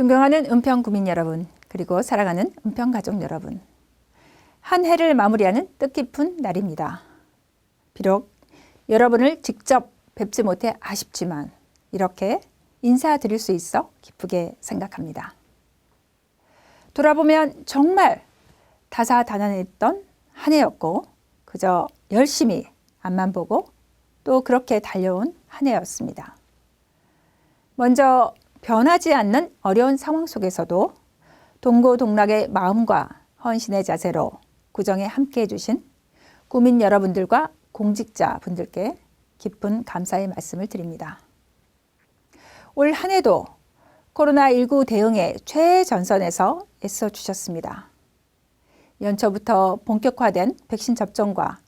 존경하는 은평 구민 여러분, 그리고 사랑하는 은평 가족 여러분. 한 해를 마무리하는 뜻깊은 날입니다. 비록 여러분을 직접 뵙지 못해 아쉽지만 이렇게 인사드릴 수 있어 기쁘게 생각합니다. 돌아보면 정말 다사다난했던 한 해였고 그저 열심히 앞만 보고 또 그렇게 달려온 한 해였습니다. 먼저 변하지 않는 어려운 상황 속에서도 동고동락의 마음과 헌신의 자세로 구정에 함께 해주신 구민 여러분들과 공직자 분들께 깊은 감사의 말씀을 드립니다. 올 한 해도 코로나19 대응에 최전선에서 애써 주셨습니다. 연초부터 본격화된 백신 접종과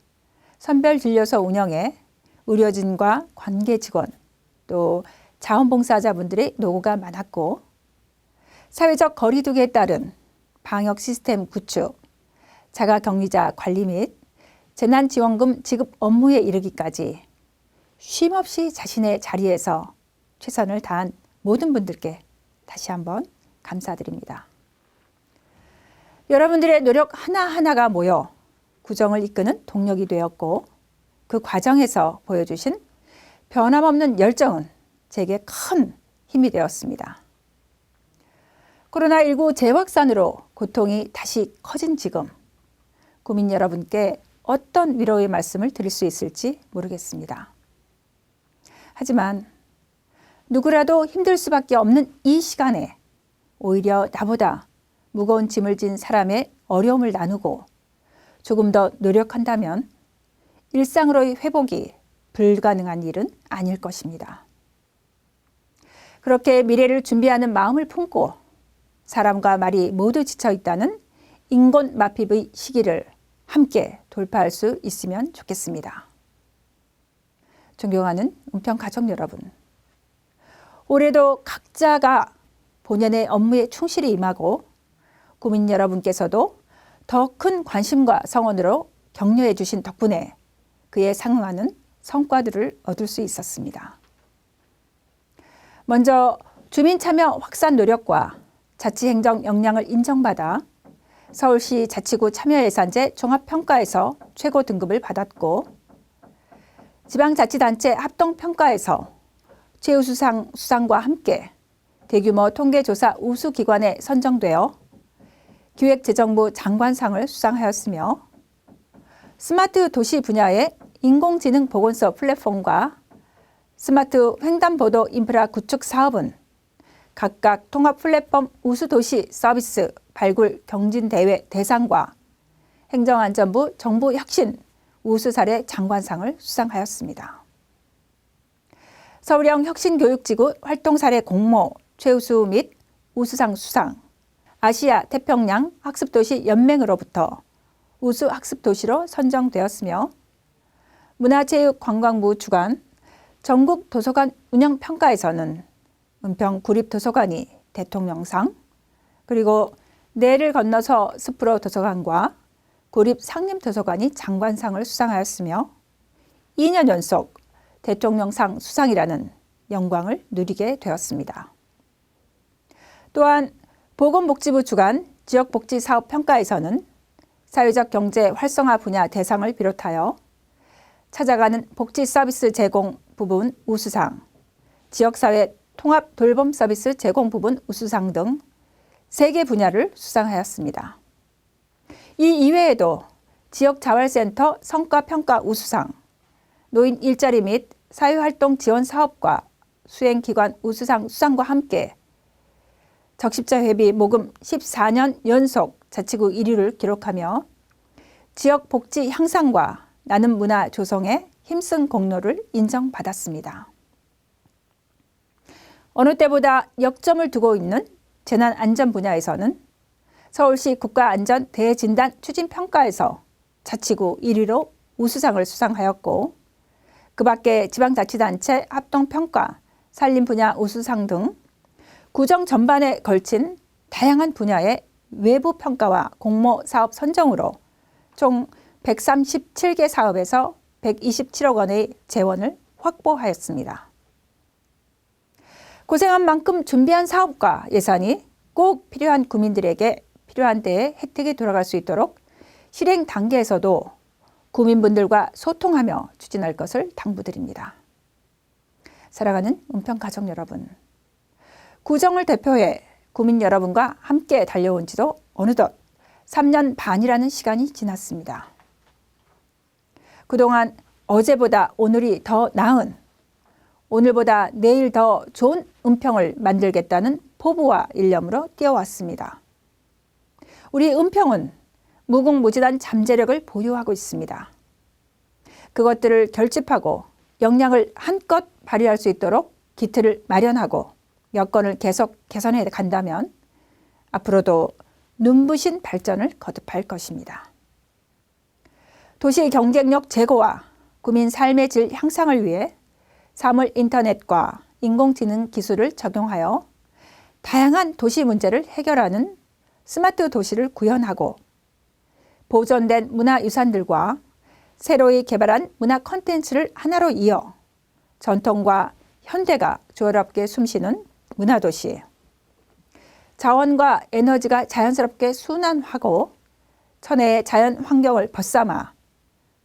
선별 진료소 운영에 의료진과 관계 직원 또 자원봉사자분들의 노고가 많았고 사회적 거리두기에 따른 방역 시스템 구축, 자가격리자 관리 및 재난지원금 지급 업무에 이르기까지 쉼없이 자신의 자리에서 최선을 다한 모든 분들께 다시 한번 감사드립니다. 여러분들의 노력 하나하나가 모여 구정을 이끄는 동력이 되었고 그 과정에서 보여주신 변함없는 열정은 제게 큰 힘이 되었습니다. 코로나19 재확산으로 고통이 다시 커진 지금 국민 여러분께 어떤 위로의 말씀을 드릴 수 있을지 모르겠습니다. 하지만 누구라도 힘들 수밖에 없는 이 시간에 오히려 나보다 무거운 짐을 진 사람의 어려움을 나누고 조금 더 노력한다면 일상으로의 회복이 불가능한 일은 아닐 것입니다. 그렇게 미래를 준비하는 마음을 품고 사람과 말이 모두 지쳐 있다는 인권 마핍의 시기를 함께 돌파할 수 있으면 좋겠습니다. 존경하는 은평 가족 여러분. 올해도 각자가 본연의 업무에 충실히 임하고 국민 여러분께서도 더 큰 관심과 성원으로 격려해 주신 덕분에 그에 상응하는 성과들을 얻을 수 있었습니다. 먼저 주민 참여 확산 노력과 자치행정 역량을 인정받아 서울시 자치구 참여예산제 종합평가에서 최고 등급을 받았고 지방자치단체 합동평가에서 최우수상 수상과 함께 대규모 통계조사 우수기관에 선정되어 기획재정부 장관상을 수상하였으며 스마트 도시 분야의 인공지능 보건소 플랫폼과 스마트 횡단보도 인프라 구축 사업은 각각 통합 플랫폼 우수 도시 서비스 발굴 경진 대회 대상과 행정안전부 정부 혁신 우수 사례 장관상을 수상하였습니다. 서울형 혁신교육지구 활동 사례 공모 최우수 및 우수상 수상, 아시아 태평양 학습도시 연맹으로부터 우수 학습도시로 선정되었으며 문화체육관광부 주관 전국 도서관 운영 평가에서는 은평 구립 도서관이 대통령상 그리고 내를 건너서 스프로 도서관과 구립 상림 도서관이 장관상을 수상하였으며 2년 연속 대통령상 수상이라는 영광을 누리게 되었습니다. 또한 보건복지부 주관 지역복지사업 평가에서는 사회적 경제 활성화 분야 대상을 비롯하여 찾아가는 복지 서비스 제공 부분 우수상, 지역사회 통합 돌봄 서비스 제공 부분 우수상 등 세 개 분야를 수상하였습니다. 이 이외에도 지역자활센터 성과평가 우수상, 노인 일자리 및 사회활동 지원 사업과 수행기관 우수상 수상과 함께 적십자 회비 모금 14년 연속 자치구 1위를 기록하며 지역 복지 향상과 나눔 문화 조성에 힘쓴 공로를 인정받았습니다. 어느 때보다 역점을 두고 있는 재난 안전 분야에서는 서울시 국가안전 대진단 추진 평가에서 자치구 1위로 우수상을 수상하였고 그 밖에 지방자치단체 합동평가, 산림 분야 우수상 등 구정 전반에 걸친 다양한 분야의 외부 평가와 공모 사업 선정으로 총 137개 사업에서 127억 원의 재원을 확보하였습니다. 고생한 만큼 준비한 사업과 예산이 꼭 필요한 국민들에게 필요한 때에 혜택이 돌아갈 수 있도록 실행 단계에서도 국민분들과 소통하며 추진할 것을 당부드립니다. 사랑하는 은평 가족 여러분, 구정을 대표해 국민 여러분과 함께 달려온 지도 어느덧 3년 반이라는 시간이 지났습니다. 그동안 어제보다 오늘이 더 나은, 오늘보다 내일 더 좋은 은평을 만들겠다는 포부와 일념으로 뛰어왔습니다. 우리 은평은 무궁무진한 잠재력을 보유하고 있습니다. 그것들을 결집하고 역량을 한껏 발휘할 수 있도록 기틀을 마련하고 여건을 계속 개선해 간다면 앞으로도 눈부신 발전을 거듭할 것입니다. 도시 경쟁력 제고와 국민 삶의 질 향상을 위해 사물 인터넷과 인공지능 기술을 적용하여 다양한 도시 문제를 해결하는 스마트 도시를 구현하고 보존된 문화유산들과 새로이 개발한 문화 콘텐츠를 하나로 이어 전통과 현대가 조화롭게 숨쉬는 문화도시. 자원과 에너지가 자연스럽게 순환하고 천혜의 자연 환경을 벗삼아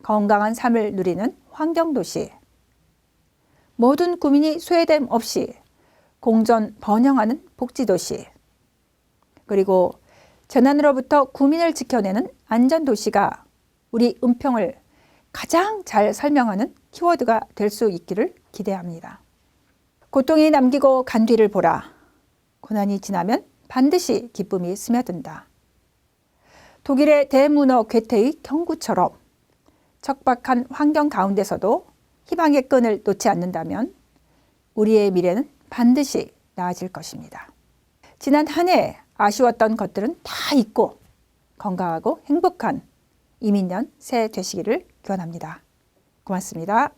건강한 삶을 누리는 환경도시. 모든 국민이 소외됨 없이 공존 번영하는 복지도시. 그리고 재난으로부터 국민을 지켜내는 안전도시가 우리 은평을 가장 잘 설명하는 키워드가 될 수 있기를 기대합니다. 고통이 남기고 간 뒤를 보라. 고난이 지나면 반드시 기쁨이 스며든다. 독일의 대문어 괴테의 경구처럼 척박한 환경 가운데서도 희망의 끈을 놓지 않는다면 우리의 미래는 반드시 나아질 것입니다. 지난 한 해 아쉬웠던 것들은 다 잊고 건강하고 행복한 이민년 새해 되시기를 기원합니다. 고맙습니다.